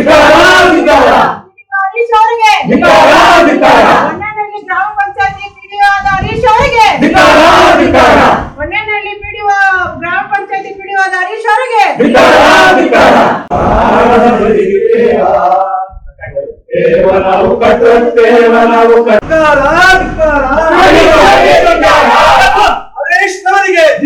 ಧಿಕ್ಕಾರ ಧಿಕ್ಕಾರ ಹರೀಶ್ ಅವರಿಗೆ ಧಿಕ್ಕಾರ ಧಿಕ್ಕಾರ ಹೊನ್ನೇನಹಳ್ಳಿ ಗ್ರಾಮ ಪಂಚಾಯತಿ ಪಿಡಿಒ ಆದ ಹರೀಶ್ ಅವರಿಗೆ. ಧಿಕ್ಕಾರ ಧಿಕ್ಕಾರ ಹೊನ್ನೇನಹಳ್ಳಿ ಪಿಡಿಒ ಗ್ರಾಮ ಪಂಚಾಯತಿ ಪಿಡಿಒ ಆದ ಹರೀಶ್ ಅವರಿಗೆ. ಧಿಕ್ಕಾರ ಧಿಕಾರ. ಹರೀಶ್ ಹರೀಶ್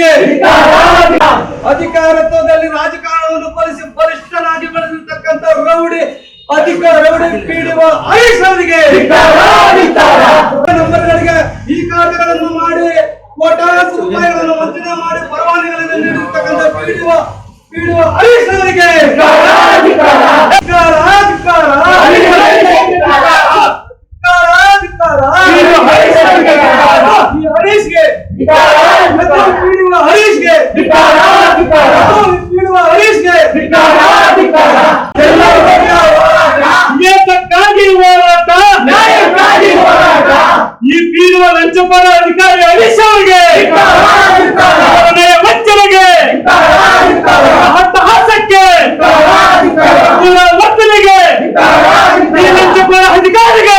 ನವರಿಗೆ ಅಧಿಕಾರತ್ವದಲ್ಲಿ ರಾಜಕಾರಣವನ್ನು ಬಳಸಿ ಬಲಿಷ್ಠರಾಗಿ ಬೆಳೆದಿರ್ತಕ್ಕಂಥ ರೌಡಿ ಅಧಿಕಾರ ರೌಡಿ ಪೀಡಿವ ಧಿಕ್ಕಾರ ನಂಬರ್ಗಳಿಗೆ ಈ ಕಾರ್ಯಗಳನ್ನು ಮಾಡಿ ಕೋಟಾಸು ರೂಪಾಯಿಗಳನ್ನು ವಂಚನೆ ಮಾಡಿ ಪರವಾನಗಿಗಳನ್ನು ನೀಡಿರ್ತಕ್ಕಂಥ ಪೀಡುವ, ಪೀಡಿವ ಹರೀಶ್ ಲಂಚಪರ ಅಧಿಕಾರಿ ಹರೀಶ್ ಅವರಿಗೆ ವಂಚನೆಗೆ ಅಟ್ಟಹಾಸಕ್ಕೆ ವರ್ತನೆಗೆ ಲಂಚಪರ ಅಧಿಕಾರಿಗೆ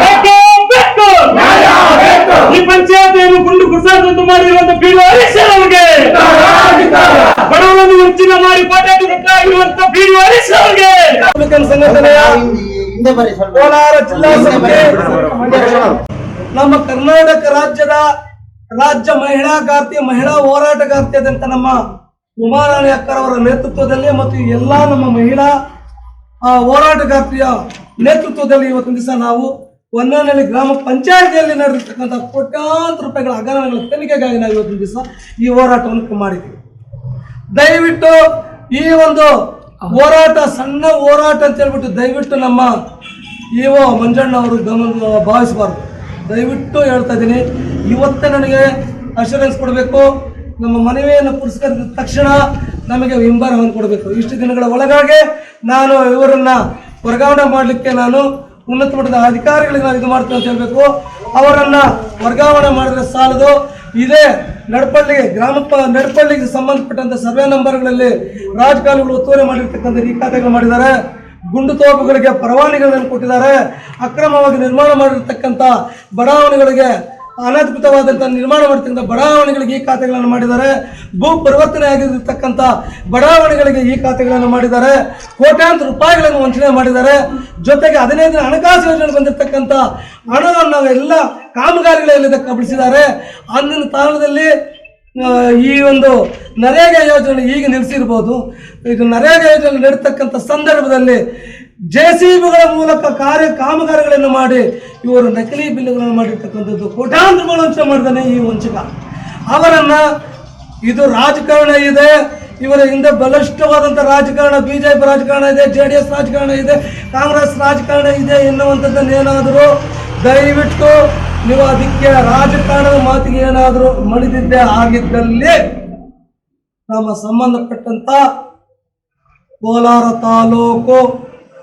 ಬೇಕೇ. ಈ ಪಂಚಾಯತಿಯನ್ನು ಗುಂಡು ಕುಸಾದಂತ ಮಾಡಿರುವಂತ ಪೀಡು ಹರೀಶ್ ಅವರಿಗೆ ಬಡವರನ್ನು ವಂಚನೆ ಮಾಡಿ ಕೋಟ್ಯಾಧಿಪತಿಯಾಗಿರುವಂತ ಪೀಡು ಹರೀಶ್ ಅವರಿಗೆ ಸಂಘಟನೆಯ ಕೋಲಾರ ಜಿಲ್ಲಾ ಸಮಿತಿ. ನಮ್ಮ ಕರ್ನಾಟಕ ರಾಜ್ಯದ ರಾಜ್ಯ ಮಹಿಳಾ ಮಹಿಳಾಗಾರ್ತಿ ಮಹಿಳಾ ಹೋರಾಟಗಾರ್ತಿಯಾದಂತ ನಮ್ಮ ಉಮಾರಾಣಿ ಅಕ್ಕರವರ ನೇತೃತ್ವದಲ್ಲಿ ಮತ್ತು ಎಲ್ಲಾ ನಮ್ಮ ಮಹಿಳಾ ಹೋರಾಟಗಾರ್ತಿಯ ನೇತೃತ್ವದಲ್ಲಿ ಇವತ್ತಿನ ದಿವಸ ನಾವು ಹೊನ್ನಾನಹಳ್ಳಿ ಗ್ರಾಮ ಪಂಚಾಯತಿಯಲ್ಲಿ ನಡೆದಿರ್ತಕ್ಕಂಥ ಕೋಟ್ಯಾಂತರ ರೂಪಾಯಿಗಳ ಹಗರಣಗಳ ತನಿಖೆಗಾಗಿ ನಾವು ಇವತ್ತಿನ ದಿವಸ ಈ ಹೋರಾಟವನ್ನು ಮಾಡಿದ್ದೀವಿ. ದಯವಿಟ್ಟು ಈ ಒಂದು ಹೋರಾಟ, ಸಣ್ಣ ಹೋರಾಟ ಅಂತ ಹೇಳ್ಬಿಟ್ಟು ದಯವಿಟ್ಟು ನಮ್ಮ ಇಒ ಮಂಜಣ್ಣ ಅವರು ಗಮನ ಭಾವಿಸಬಾರ್ದು. ದಯವಿಟ್ಟು ಹೇಳ್ತಾ ಇದ್ದೀನಿ, ಇವತ್ತೇ ನನಗೆ ಅಶೂರೆನ್ಸ್ ಕೊಡಬೇಕು ನಮ್ಮ ಮನವಿಯನ್ನು ಪುರಸ್ಕರಿಸಿದ ತಕ್ಷಣ ನಮಗೆ ಹಿಂಬಾರವನ್ನು ಕೊಡಬೇಕು. ಇಷ್ಟು ದಿನಗಳ ಒಳಗಾಗಿ ನಾನು ಇವರನ್ನ ವರ್ಗಾವಣೆ ಮಾಡಲಿಕ್ಕೆ ನಾನು ಉನ್ನತ ಮಟ್ಟದ ಅಧಿಕಾರಿಗಳಿಗೆ ನಾನು ಇದು ಮಾಡ್ತೇನೆ ಅಂತ ಹೇಳಬೇಕು. ಅವರನ್ನು ವರ್ಗಾವಣೆ ಮಾಡಿದ್ರೆ ಸಾಲದು. ಇದೇ ನಡಪಳ್ಳಿ ಗ್ರಾಮ ಪ- ನಡಪಳ್ಳಿಗೆ ಸಂಬಂಧಪಟ್ಟಂತ ಸರ್ವೆ ನಂಬರ್ಗಳಲ್ಲಿ ರಾಜಕಾರಣಿಗಳು ಒತ್ತುವರಿ ಮಾಡಿರ್ತಕ್ಕಂಥ ಈ ಖಾತೆಗಳು ಮಾಡಿದ್ದಾರೆ. ಗುಂಡು ತೋಪುಗಳಿಗೆ ಪರವಾನಗಿಗಳನ್ನು ಕೊಟ್ಟಿದ್ದಾರೆ. ಅಕ್ರಮವಾಗಿ ನಿರ್ಮಾಣ ಮಾಡಿರ್ತಕ್ಕಂಥ ಬಡಾವಣೆಗಳಿಗೆ ಅನಧಿಕೃತವಾದಂಥ ನಿರ್ಮಾಣ ಮಾಡಿರ್ತಕ್ಕಂಥ ಬಡಾವಣೆಗಳಿಗೆ ಈ ಖಾತೆಗಳನ್ನು ಮಾಡಿದ್ದಾರೆ. ಭೂ ಪರಿವರ್ತನೆ ಆಗಿರತಕ್ಕಂಥ ಬಡಾವಣೆಗಳಿಗೆ ಈ ಖಾತೆಗಳನ್ನು ಮಾಡಿದ್ದಾರೆ. ಕೋಟ್ಯಾಂತರ ರೂಪಾಯಿಗಳನ್ನು ವಂಚನೆ ಮಾಡಿದ್ದಾರೆ. ಜೊತೆಗೆ ಹದಿನೈದು ದಿನ ಹಣಕಾಸು ಯೋಜನೆ ಬಂದಿರತಕ್ಕಂಥ ಹಣವನ್ನು ಎಲ್ಲ ಕಾಮಗಾರಿಗಳಲ್ಲಿ ಕಬಳಿಸಿದ್ದಾರೆ ಅಂದಿನ ಕಾಲದಲ್ಲಿ ಆ, ಈ ಒಂದು ನರೇಗಾ ಯೋಜನೆ ಈಗ ನಿಲ್ಲಿಸಿರ್ಬೋದು ಇದು ನರೇಗಾ ಯೋಜನೆ ನಡೀತಕ್ಕಂಥ ಸಂದರ್ಭದಲ್ಲಿ ಜೆ ಸಿ ಬಿಗಳ ಮೂಲಕ ಕಾರ್ಯ ಕಾಮಗಾರಿಗಳನ್ನು ಮಾಡಿ ಇವರು ನಕಲಿ ಬಿಲ್ಲುಗಳನ್ನು ಮಾಡಿರ್ತಕ್ಕಂಥದ್ದು ಕೋಟ್ಯಾಂತರ ವಂಚನೆ ಮಾಡಿದಾನೆ ಈ ವಂಚಕ. ಅವರನ್ನು ಇದು ರಾಜಕಾರಣ ಇದೆ. ಇವರ ಹಿಂದೆ ಬಲಿಷ್ಠವಾದಂಥ ರಾಜಕಾರಣ ಬಿಜೆಪಿ ರಾಜಕಾರಣ ಇದೆ, ಜೆ ಡಿ ಎಸ್ ರಾಜಕಾರಣ ಇದೆ, ಕಾಂಗ್ರೆಸ್ ರಾಜಕಾರಣ ಇದೆ ಎನ್ನುವಂಥದ್ದನ್ನು ಏನಾದರೂ ದಯವಿಟ್ಟು ನೀವು ಅದಕ್ಕೆ ರಾಜಕಾರಣದ ಮಾತಿಗೆ ಏನಾದರೂ ಮಣಿದಿದ್ದೇ ಆಗಿದ್ದಲ್ಲಿ ನಮ್ಮ ಸಂಬಂಧಪಟ್ಟಂತ ಕೋಲಾರ ತಾಲೂಕು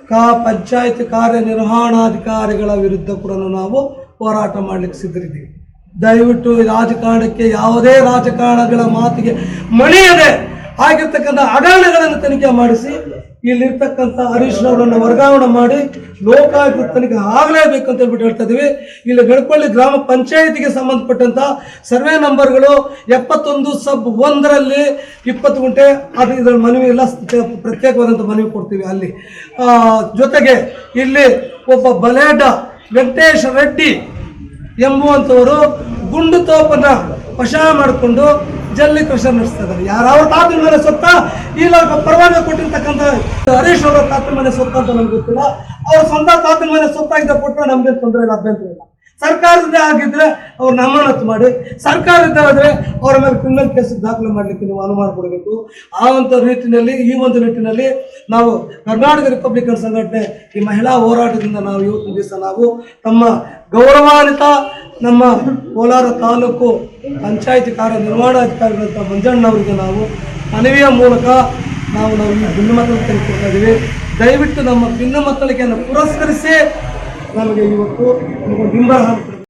ಕಾ ಪಂಚಾಯತ್ ಕಾರ್ಯನಿರ್ವಹಣಾಧಿಕಾರಿಗಳ ವಿರುದ್ಧ ಕೂಡ ನಾವು ಹೋರಾಟ ಮಾಡಲಿಕ್ಕೆ ಸಿದ್ಧರಿದ್ದೀವಿ. ದಯವಿಟ್ಟು ರಾಜಕಾರಣಕ್ಕೆ ಯಾವುದೇ ರಾಜಕಾರಣಗಳ ಮಾತಿಗೆ ಮಣಿಯದೆ ಆಗಿರ್ತಕ್ಕಂಥ ಹಗರಣಗಳನ್ನು ತನಿಖೆ ಮಾಡಿಸಿ ಇಲ್ಲಿರ್ತಕ್ಕಂಥ ಹರೀಶ್ ಅವರನ್ನು ವರ್ಗಾವಣೆ ಮಾಡಿ ಲೋಕಾಯುಕ್ತ ತನಿಖೆ ಆಗಲೇಬೇಕು ಅಂತ ಹೇಳ್ಬಿಟ್ಟು ಹೇಳ್ತಾ ಇದ್ದೀವಿ ಇಲ್ಲಿ ಬೆಳಪಳ್ಳಿ ಗ್ರಾಮ ಪಂಚಾಯಿತಿಗೆ ಸಂಬಂಧಪಟ್ಟಂತ ಸರ್ವೆ ನಂಬರ್ಗಳು ಎಪ್ಪತ್ತೊಂದು ಸಬ್ ಒಂದರಲ್ಲಿ ಇಪ್ಪತ್ತು ಗುಂಟೆ ಅದು ಇದರ ಮನವಿ ಎಲ್ಲ ಪ್ರತ್ಯೇಕವಾದಂಥ ಮನವಿ ಕೊಡ್ತೀವಿ ಅಲ್ಲಿ. ಜೊತೆಗೆ ಇಲ್ಲಿ ಒಬ್ಬ ಬಲೇಡ ವೆಂಕಟೇಶ್ ರೆಡ್ಡಿ ಎಂಬುವಂಥವರು ಗುಂಡು ತೋಪನ್ನ ವಶ ಮಾಡಿಕೊಂಡು ಜಲ್ಲಿ ಕೃಷಿ ನಡೆಸ್ತಾ ಇದ್ದಾರೆ ಯಾರವ್ರ ತಾತನ ಮೇಲೆ ಸೊತ್ತ, ಇಲ್ಲ ಪರವಾನಗಿ ಕೊಟ್ಟಿರ್ತಕ್ಕಂಥ ಹರೀಶ್ ಅವರ ತಾತನ ಮನೆ ಸೊತ್ತ ಅಂತ ನಮ್ಗೆ ಗೊತ್ತಿಲ್ಲ. ಅವ್ರ ಸ್ವಂತ ತಾತನ ಮನೆ ಇದ್ದ ಕೊಟ್ಟರೆ ನಮ್ಗೆ ತೊಂದರೆ ಇಲ್ಲ, ಅಭ್ಯಂತರ ಇಲ್ಲ. ಸರ್ಕಾರದಿಂದ ಆಗಿದ್ರೆ ಅವ್ರು ಅಮಾನತು ಮಾಡಿ, ಸರ್ಕಾರದಿಂದ ಆದರೆ ಅವರ ಮೇಲೆ ಕ್ರಿಮಿನಲ್ ಕೇಸ್ ದಾಖಲೆ ಮಾಡಲಿಕ್ಕೆ ನೀವು ಅನುಮಾನ ಕೊಡಬೇಕು ಆ ಒಂದು ನಿಟ್ಟಿನಲ್ಲಿ, ಈ ಒಂದು ನಿಟ್ಟಿನಲ್ಲಿ ನಾವು ಕರ್ನಾಟಕ ರಿಪಬ್ಲಿಕನ್ ಸಂಘಟನೆ, ಈ ಮಹಿಳಾ ಹೋರಾಟದಿಂದ ನಾವು ಇವತ್ತಿನ ದಿವಸ ನಾವು ತಮ್ಮ ಗೌರವಾನ್ವಿತ ನಮ್ಮ ಕೋಲಾರ ತಾಲೂಕು ಪಂಚಾಯತಿ ಕಾರ್ಯನಿರ್ವಹಣಾಧಿಕಾರಿಗಳಂತ ಮಂಜಣ್ಣವರಿಗೆ ನಾವು ಮನವಿಯ ಮೂಲಕ ನಾವು ನಾವು ಈ ಇದ್ದೀವಿ. ದಯವಿಟ್ಟು ನಮ್ಮ ಭಿನ್ನ ಮಕ್ಕಳಿಗೆ ಪುರಸ್ಕರಿಸಿ ನಮಗೆ ಇವತ್ತು ಬಿಂಬ